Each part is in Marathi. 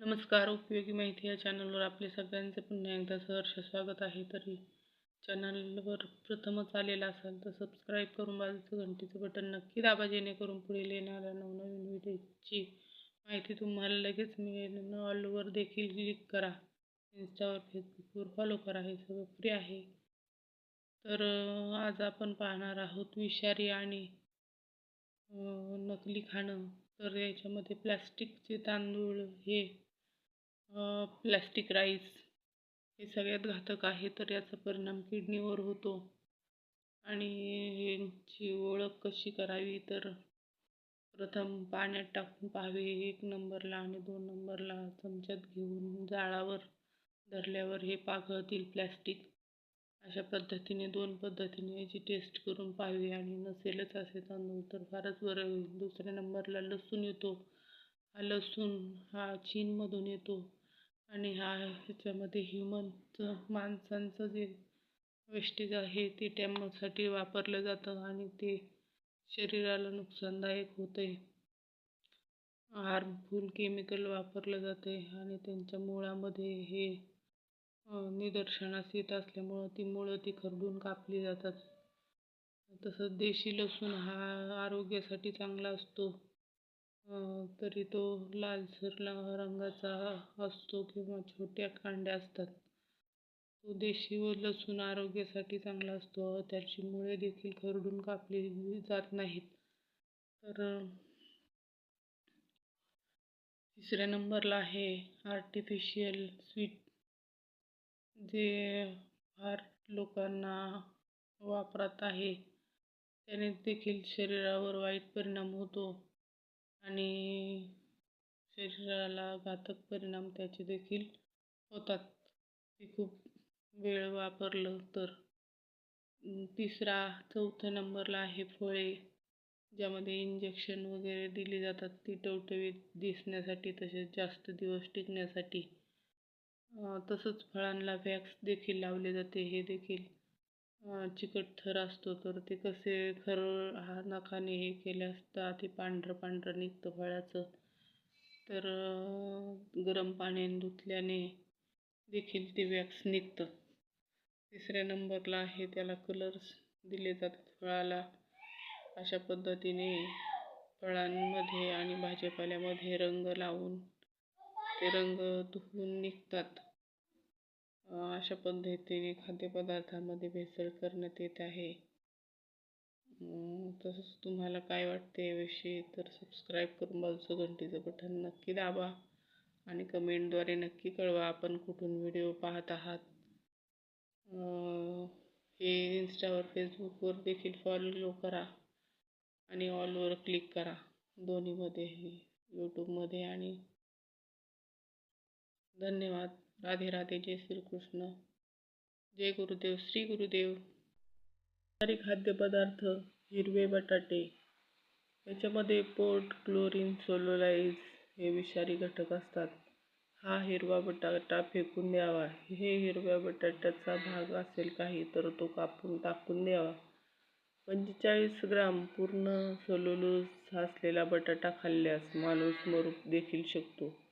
नमस्कार उपयोगी माहिती या चॅनलवर आपले सगळ्यांचे पुन्हा एकदा सहर्ष स्वागत आहे. तरी चॅनलवर प्रथमच आलेला असाल तर सबस्क्राईब करून बाजूचं घंटीचं बटन नक्की दाबा जेणेकरून पुढे येणाऱ्या नवनवीन व्हिडिओची माहिती तुम्हाला लगेच मिळेल. ऑलवर देखील क्लिक करा. इन्स्टावर फेसबुकवर फॉलो करा. हे सगळं फ्री आहे. तर आज आपण पाहणार आहोत विषारी आणि नकली खाणं. तर याच्यामध्ये प्लॅस्टिकचे तांदूळ हे प्लॅस्टिक राईस हे सगळ्यात घातक आहे तर याचा परिणाम किडनीवर होतो. आणि यांची ओळख कशी करावी? तर प्रथम पाण्यात टाकून पाहावे एक नंबरला आणि दोन नंबरला चमच्यात घेऊन जाळावर धरल्यावर हे पाघळतील प्लॅस्टिक अशा पद्धतीने दोन पद्धतीने याची टेस्ट करून पाहावी. आणि नसेलच असे तांदूळ तर फारच बरं होईल. दुसऱ्या नंबरला लसूण येतो. हा लसूण हा चीनमधून येतो. आणि हा ह्याच्यामध्ये ह्युमनचं माणसांचं जे वेस्टेज आहे ते टॅमसाठी वापरलं जातं आणि ते शरीराला नुकसानदायक होते. हार्मफुल केमिकल वापरलं जाते आणि त्यांच्या मुळामध्ये हे निदर्शनास येत असल्यामुळं ती मुळं ती खरडून कापली जातात. तसंच देशी लसूण हा आरोग्यासाठी चांगला असतो. तरी तो लालसर रंगाचा असतो किंवा छोट्या कांड्या असतात. तो देशी व लसूण आरोग्यासाठी चांगला असतो. त्याची मुळे देखील खरडून कापली जात नाहीत. तर तिसऱ्या नंबरला आहे आर्टिफिशियल स्वीट जे फार लोकांना वापरात आहे. त्याने देखील शरीरावर वाईट परिणाम होतो. आणि शरीराला घातक परिणाम त्याचे देखील होतात. ते खूप वेळ वापरलं तर. तिसरा चौथ्या नंबरला आहे फळे. ज्यामध्ये इंजेक्शन वगैरे दिली जातात. ती टवटवीत दिसण्यासाठी तसेच जास्त दिवस टिकण्यासाठी. तसंच फळांना वॅक्स देखील लावले जाते. हे देखील चिकट थर असतो तर ते कसे खर हा नखाने हे केले असता ते पांढरं पांढरं निघतं फळाचं. तर गरम पाण्याने धुतल्याने देखील ते वॅक्स निघतं. तिसऱ्या नंबरला आहे त्याला कलर्स दिले जातात फळाला. अशा पद्धतीने फळांमध्ये आणि भाजीपाल्यामध्ये रंग लावून ते रंग धुवून निघतात. अशा पद्धतीने खाद्यपदार्थामध्ये भेसळ करण्यात येत आहे. तसंच तुम्हाला काय वाटते याविषयी तर सबस्क्राईब करून बाजूचं घंटीचं बटन नक्की दाबा आणि कमेंटद्वारे नक्की कळवा आपण कुठून व्हिडिओ पाहत आहात. हे इन्स्टावर फेसबुकवर देखील फॉलो करा आणि ऑलवर क्लिक करा. दोन्हीमध्येही यूट्यूबमध्ये आणि धन्यवाद. राधे राधे जय श्रीकृष्ण जय गुरुदेव श्री गुरुदेव. सारी खाद्यपदार्थ हिरवे बटाटे. याच्यामध्ये पोट क्लोरीन सोलोलाईज हे विषारी घटक असतात. हा हिरवा बटाटा फेकून द्यावा. हे हिरव्या बटाट्याचा भाग असेल काही तर तो कापून टाकून द्यावा. पंचेचाळीस ग्राम पूर्ण सोलोलूज असलेला बटाटा खाल्ल्यास माणूस मरू देखील शकतो.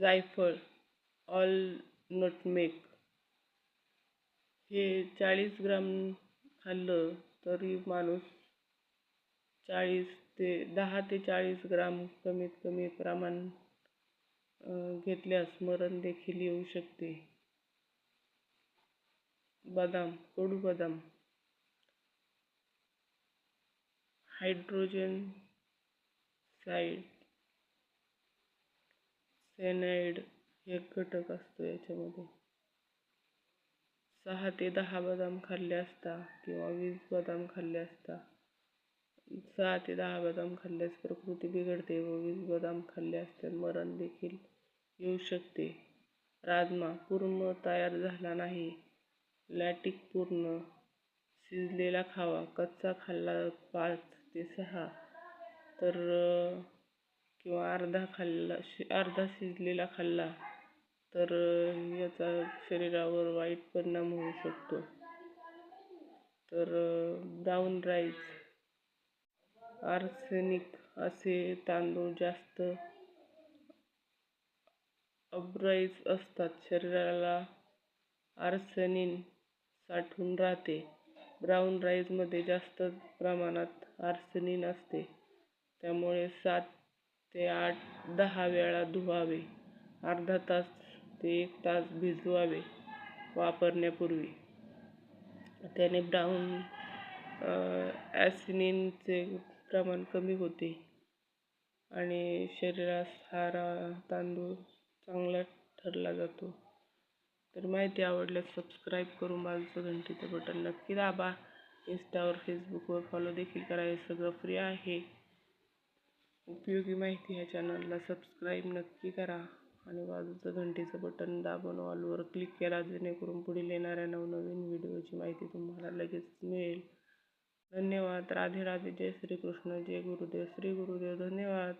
जायफळ ऑलनटमेक हे चाळीस ग्राम खाल्लं तरी माणूस चाळीस ते दहा ते चाळीस ग्राम कमीत कमी प्रमाण घेतल्यास मरण देखील येऊ शकते. बदाम कडू बदाम. हायड्रोजन साईड सॅनाइड हे घटक असतो याच्यामध्ये. सहा ते दहा बदाम खाल्ले असता किंवा वीस बदाम खाल्ले असता. सहा ते दहा बदाम खाल्ल्यास प्रकृती बिघडते व वीस बदाम खाल्ले असतात मरण देखील येऊ शकते. राजमा पूर्ण तयार झाला नाही. लॅटिक पूर्ण शिजलेला खावा. कच्चा खाल्ला पाच ते सहा. तर किंवा अर्धा खाल्ला शि अर्धा शिजलेला खाल्ला तर याचा शरीरावर वाईट परिणाम होऊ शकतो. तर ब्राऊन राईस आर्सेनिक असे तांदूळ जास्त अब्राईज असतात. शरीराला आर्सेनिन साठून राहते. ब्राऊन राईसमध्ये जास्त प्रमाणात आर्सेनिन असते. त्यामुळे सात ते आठ दहा वेळा धुवावे. अर्धा तास ते एक तास भिजवावे वापरण्यापूर्वी. त्याने ब्राऊन ॲसिनिनचे प्रमाण कमी होते आणि शरीरास हारा तांदूळ चांगला ठरला जातो. तर माहिती आवडल्यास सबस्क्राईब करून बाजूचं घंटीचं बटन नक्की दाबा. इंस्टावर फेसबुकवर फॉलो देखील करा. हे सगळं फ्री आहे. उपयोगी माहिती ह्या चॅनलला सबस्क्राईब नक्की करा आणि बाजूचं घंटीचं बटन दाबून ऑलवर क्लिक केला जेणेकरून पुढील येणाऱ्या नवनवीन व्हिडिओची माहिती तुम्हाला लगेच मिळेल. धन्यवाद. राधे राधे. जय श्रीकृष्ण. जय गुरुदेव. श्री गुरुदेव धन्यवाद.